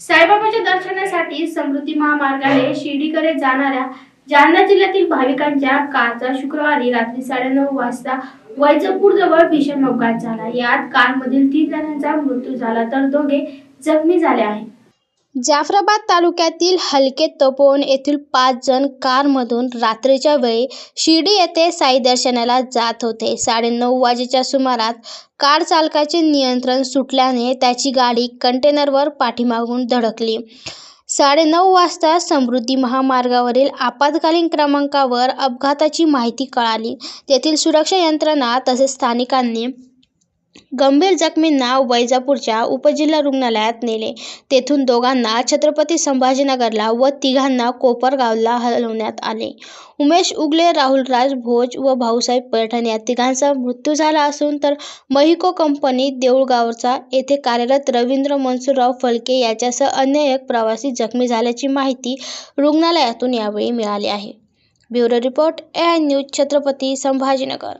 साईबाबाच्या दर्शनासाठी समृद्धी महामार्गाने शिर्डीकडे जाणाऱ्या जालना जिल्ह्यातील भाविकांच्या कारचा शुक्रवारी रात्री साडेनऊ वाजता वैजपूर जवळ भीषण अपघात झाला. यात कारमधील तीन जणांचा मृत्यू झाला तर दोघे जखमी झाले आहेत. जाफराबाद तालुक्यातील हलके तपोवन येथील पाच जण कारमधून रात्रीच्या वेळी शिर्डी येथे साई दर्शनाला जात होते. साडेनऊ वाजेच्या सुमारात कार चालकाचे नियंत्रण सुटल्याने त्याची गाडी कंटेनरवर पाठीमागून धडकली. साडेनऊ वाजता समृद्धी महामार्गावरील आपत्कालीन क्रमांकावर अपघाताची माहिती कळाली. तेथील सुरक्षा यंत्रणा तसेच स्थानिकांनी गंभीर जखमींना वैजापूरच्या उपजिल्हा रुग्णालयात नेले. तेथून दोघांना छत्रपती संभाजीनगरला व तिघांना कोपरगावला हलवण्यात आले. उमेश उगले राहुलराज भोज व भाऊसाहेब पैठण या तिघांचा मृत्यू झाला असून तर महिको कंपनी देऊळगावचा येथे कार्यरत रवींद्र मनसुरराव फलके याच्यासह अन्य एक प्रवासी जखमी झाल्याची माहिती रुग्णालयातून यावेळी मिळाली आहे. Bureau report A I news Chhatrapati Sambhajinagar.